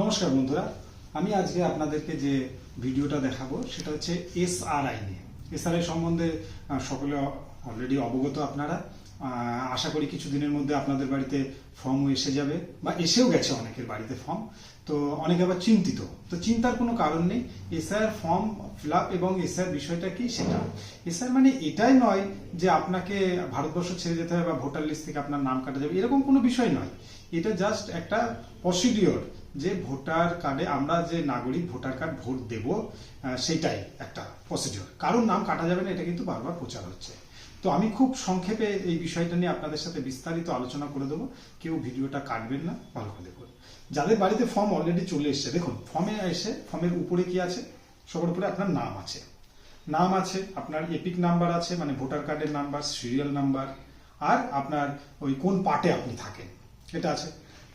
নমস্কার বন্ধুরা, আমি আজকে আপনাদেরকে যে ভিডিওটা দেখাবো সেটা হচ্ছে এসআরআই নিয়ে। এসআরআই সম্বন্ধে সকলে অলরেডি অবগত আপনারা। আশা করি কিছু দিনের মধ্যে আপনাদের বাড়িতে ফর্মও এসে যাবে, বা এসেও গেছে অনেকের বাড়িতে ফর্ম তো অনেকে আবার চিন্তিত। তো চিন্তার কোনো কারণ নেই এসআর ফর্ম ফিল আপ এবং এসআর বিষয়টা কি সেটা। এসআর মানে এটাই নয় যে আপনাকে ভারতবর্ষ ছেড়ে যেতে হবে বা ভোটার লিস্ট থেকে আপনার নাম কাটা যাবে, এরকম কোনো বিষয় নয়। এটা জাস্ট একটা প্রসিডিওর যে ভোটার কার্ডে আমরা যে নাগরিক ভোটার কার্ড ভোট দেব সেটাই একটা প্রসিডিওর কারোর নাম কাটা যাবে না, এটা কিন্তু বারবার প্রচার হচ্ছে। তো আমি খুব সংক্ষেপে এই বিষয়টা নিয়ে আপনাদের সাথে বিস্তারিত আলোচনা করে দেবো। কেউ ভিডিওটা কাটবেন না, ভালো করে দেখুন। যাদের বাড়িতে ফর্ম অলরেডি চলে এসছে, দেখুন ফর্মে এসে ফর্মের উপরে কি আছে? সবার উপরে আপনার নাম আছে। নাম আছে, আপনার এপিক নাম্বার আছে মানে ভোটার কার্ডের নাম্বার সিরিয়াল নাম্বার আর আপনার ওই কোন পার্টে আপনি থাকেন, এটা আছে।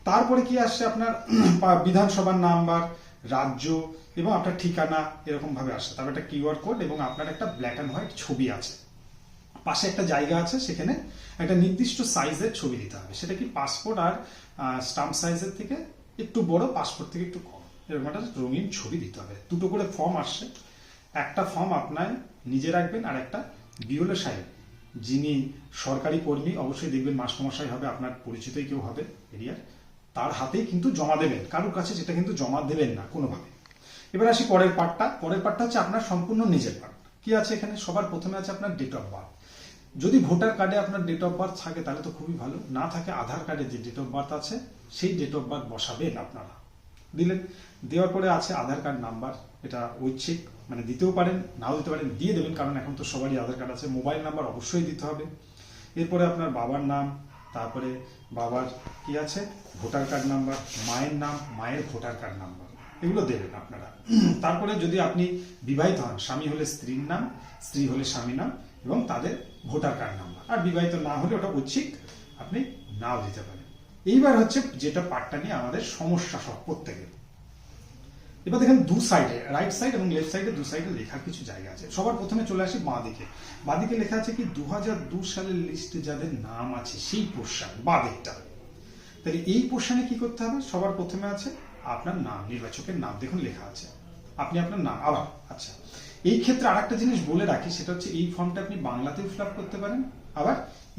তারপরে কি আসছে আপনার বিধানসভার নাম্বার, রাজ্য, এবং আপনার ঠিকানা এরকম ভাবে আসছে। তারপর একটা কিউআর কোড এবং আপনার একটা ব্ল্যাক অ্যান্ড হোয়াইট ছবি আছে। পাশে একটা জায়গা আছে, সেখানে একটা নির্দিষ্ট সাইজের ছবি দিতে হবে। সেটা কি পাসপোর্ট আর স্টাম্প সাইজের থেকে একটু বড় পাসপোর্ট থেকে একটু কম? এরকম একটা রঙিন ছবি দিতে হবে। দুটো করে ফর্ম আসছে। একটা ফর্ম আপনার নিজে রাখবেন আর একটা বিওলো সাহেব, যিনি সরকারি কর্মী, অবশ্যই দেখবেন মাস্টারমশাই হবে, আপনার পরিচিতই কেউ হবে, এরিয়ার। তার হাতেই কিন্তু জমা দেবেন, কারোর কাছে সেটা কিন্তু জমা দেবেন না কোনোভাবে। এবার আসি পরের পার্টটা পরের পার্টটা হচ্ছে আপনার সম্পূর্ণ নিজের পার্ট কি আছে এখানে? সবার প্রথমে আছে আপনার ডেট অফ বার্থ যদি ভোটার কার্ডে আপনার ডেট অফ বার্থ থাকে, তাহলে তো খুবই ভালো। না থাকে আধার কার্ডে যে ডেট অফ বার্থ আছে, সেই ডেট অফ বার্থ বসাবেন আপনারা। দিলেন দেওয়ার পরে আছে আধার কার্ড নাম্বার এটা ঐচ্ছিক মানে দিতেও পারেন, নাও দিতে পারেন, দিয়ে দেবেন, কারণ এখন তো সবারই আধার কার্ড আছে। মোবাইল নাম্বার অবশ্যই দিতে হবে। এরপরে আপনার বাবার নাম তারপরে বাবার কি আছে? ভোটার কার্ড নাম্বার, মায়ের নাম, মায়ের ভোটার কার্ড নাম্বার। এগুলো দেবেন আপনারা। তারপরে যদি আপনি বিবাহিত হন, স্বামী হলে স্ত্রীর নাম, স্ত্রী হলে স্বামী নাম এবং তাদের ভোটার কার্ড নাম্বার। আর বিবাহিত না হলে ওটা ঐচ্ছিক আপনি নাও দিতে পারেন। এইবার হচ্ছে যেটা পার্টটা নিয়ে আমাদের সমস্যা সব প্রত্যেকের। এবার দেখেন দু সাইডে রাইট সাইড এবং লেফট সাইডে দু সাইডে লেখার কিছু জায়গা আছে। সবার প্রথমে চলে আসি বাঁ দিকে বাঁ দিকে লেখা আছে কি দু সালের লিস্টে যাদের নাম আছে, সেই পোর্শন বাঁ দিকটা তাহলে এই পোর্শনে কি করতে হবে? সবার প্রথমে আছে আপনার নাম, নির্বাচকের নাম। দেখুন লেখা আছে। আপনি আপনার নাম, আবার আচ্ছা। এই ক্ষেত্রে আরেকটা জিনিস বলে রাখি, সেটা হচ্ছে এই ফর্মটা আপনি বাংলাতেও ফিল করতে পারেন, আবার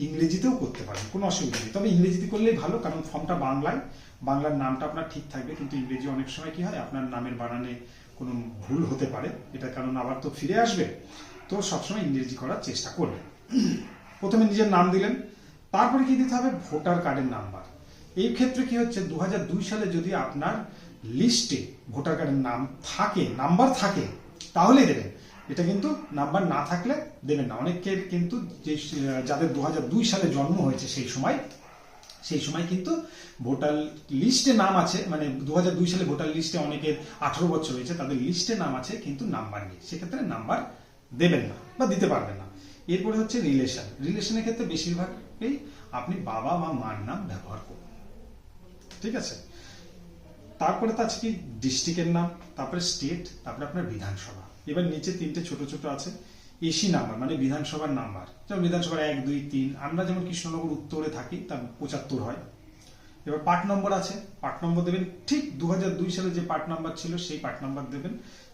ইংরেজিতেও করতে পারেন, কোনো অসুবিধা নেই। তবে ইংরেজিতে করলেই ভালো, কারণ ফর্মটা বাংলায়, বাংলার নামটা আপনার ঠিক থাকবে, কিন্তু ইংরেজি অনেক সময় কি হয়, আপনার নামের বানানে কোনো ভুল হতে পারে এটা কারণ আবার তো ফিরে আসবে। তো সবসময় ইংরেজি করার চেষ্টা করবেন। প্রথমে নিজের নাম দিলেন, তারপরে কি দিতে হবে? ভোটার কার্ডের নাম্বার। এই ক্ষেত্রে কি হচ্ছে দু হাজার দুই সালে যদি আপনার লিস্টে ভোটার কার্ডের নাম থাকে, নাম্বার থাকে, তাহলেই দেবেন। এটা কিন্তু নাম্বার না থাকলে দেবেন না। অনেকের কিন্তু যে, যাদের দু হাজার দুই সালে জন্ম হয়েছে সেই সময় সেই সময় কিন্তু ভোটার লিস্টে নাম আছে মানে দু হাজার দুই সালে ভোটার লিস্টে অনেকের আঠারো বছর হয়েছে, তাদের লিস্টে নাম আছে কিন্তু নাম্বার নেই। সেক্ষেত্রে নাম্বার দেবেন না বা দিতে পারবেন না। এরপরে হচ্ছে রিলেশন রিলেশনের ক্ষেত্রে বেশিরভাগই আপনি বাবা বা মার নাম ব্যবহার করুন। ঠিক আছে? তারপরে তো আছে কি ডিস্ট্রিক্টের নাম, তারপরে স্টেট তারপরে আপনার বিধানসভা। এবার নিচে তিনটে ছোট ছোট আছে এসি নাম্বার মানে বিধানসভার নাম্বার যেমন বিধানসভার এক, দুই, তিন, আমরা যেমন কৃষ্ণনগর উত্তরে থাকি, তার পঁচাত্তর হয়। এবার পার্ট নম্বর আছে পার্ট নম্বর দেবেন, ঠিক দু দুই সালে যে পার্ট নাম্বার ছিল, সেই পার্ট নাম্বার দেবেন।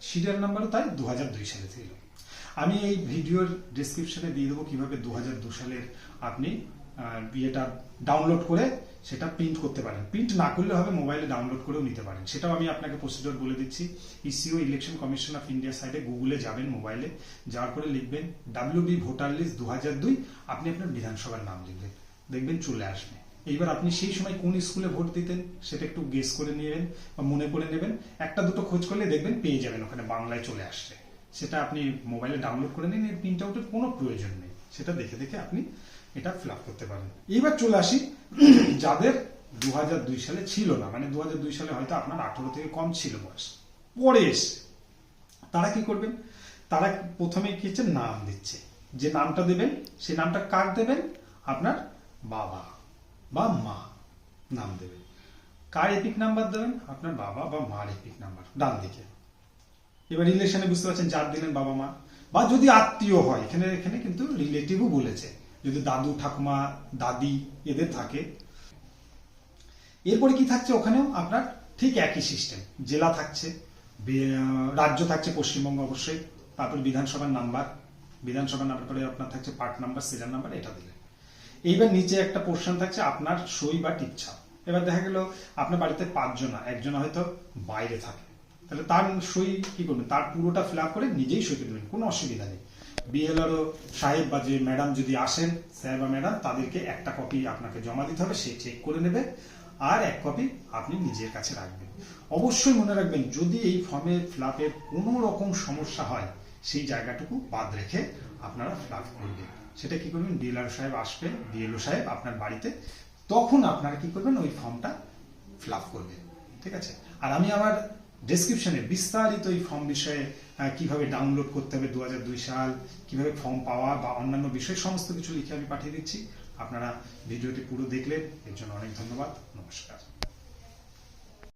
সিরিয়াল নাম্বারও তাই দু দুই সালে ছিল। আমি এই ভিডিওর ডিসক্রিপশনে দিয়ে দেবো কীভাবে দু সালের আপনি ইয়েটা ডাউনলোড করে সেটা প্রিন্ট করতে পারেন। প্রিন্ট না করলে হবে মোবাইলে ডাউনলোড করেও নিতে পারেন। সেটাও আমি আপনাকে প্রসিডিওর বলে দিচ্ছি। ECO election commission of India সাইডে গুগলে যাবেন মোবাইলে যাওয়ার পরে লিখবেন ডাব্লিউ বি ভোটার লিস্ট দু হাজার দুই। আপনি আপনার বিধানসভার নাম লিখবেন। দেখবেন চলে আসবে। এইবার আপনি সেই সময় কোন স্কুলে ভোট দিতেন, সেটা একটু গেস করে নেবেন বা মনে করে নেবেন। একটা দুটো খোঁজ করলে দেখবেন পেয়ে যাবেন, ওখানে বাংলায় চলে আসছে। সেটা আপনি মোবাইলে ডাউনলোড করে নিন, এর প্রিন্ট আউটের কোনো প্রয়োজন নেই। সেটা দেখে দেখে আপনি এটা ফিল করতে পারেন। এইবার চলে আসি, যাদের দু হাজার দুই সালে ছিল না মানে দু হাজার দুই সালে হয়তো আপনার আঠারো থেকে কম ছিল বয়স। পরে এসে তারা কি করবেন? তারা প্রথমে কি হচ্ছে? নাম দিচ্ছে। যে নামটা দেবেন সেই নামটা কার দেবেন? আপনার বাবা বা মা নাম দেবেন। কার এপিক নাম্বার দেবেন? আপনার বাবা বা মার এপিক নাম্বার, ডান দিকে। এবার রিলেশনে বুঝতে পারছেন যার দিলেন বাবা মা। বা যদি আত্মীয় হয়, এখানে এখানে কিন্তু রিলেটিভও বলেছে। যদি দাদু, ঠাকুমা, দাদি এদের থাকে, এরপরে কি থাকছে ওখানেও? আপনার ঠিক একই সিস্টেম জেলা থাকছে রাজ্য থাকছে পশ্চিমবঙ্গ অবশ্যই, তারপর বিধানসভার নাম্বার বিধানসভা নাম্বার পরে আপনার থাকছে পার্ট নাম্বার সিরিয়াল নাম্বার এটা দিলেন। এইবার নিচে একটা পোর্শন থাকছে আপনার সই বা টিপছা। এবার দেখা গেল, আপনার বাড়িতে পাঁচজনা, একজন হয়তো বাইরে থাকে। তাহলে তার সই কি করবেন? তার পুরোটা ফিল করে নিজেই সই করে দেবেন কোনো অসুবিধা নেই। বিএলআরও সাহেব বা যে ম্যাডাম যদি আসেন, স্যার বা ম্যাডাম, তাদেরকে একটা কপি আপনাকে জমা দিতে হবে, সে চেক করে নেবে আর এক কপি আপনি নিজের কাছে রাখবেন। অবশ্যই মনে রাখবেন, যদি এই ফর্মের ফ্লাপের কোনো রকম সমস্যা হয়, সেই জায়গাটুকু বাদ রেখে আপনারা ফ্লাপ করবেন। সেটা কি করবেন? ডিএলআর সাহেব আসবে ডিএলও সাহেব আপনার বাড়িতে, তখন আপনারা কি করবেন? ওই ফর্মটা ফিল করবেন। ঠিক আছে? আর আমি আমার ডেসক্রিপশনে বিস্তারিত এই ফর্ম বিষয়ে কীভাবে ডাউনলোড করতে হবে দু হাজার দুই সাল, কীভাবে ফর্ম পাওয়া বা অন্যান্য বিষয় সমস্ত কিছু লিখে আমি পাঠিয়ে দিচ্ছি। আপনারা ভিডিওটি পুরো দেখলেন। এর জন্য অনেক ধন্যবাদ। নমস্কার।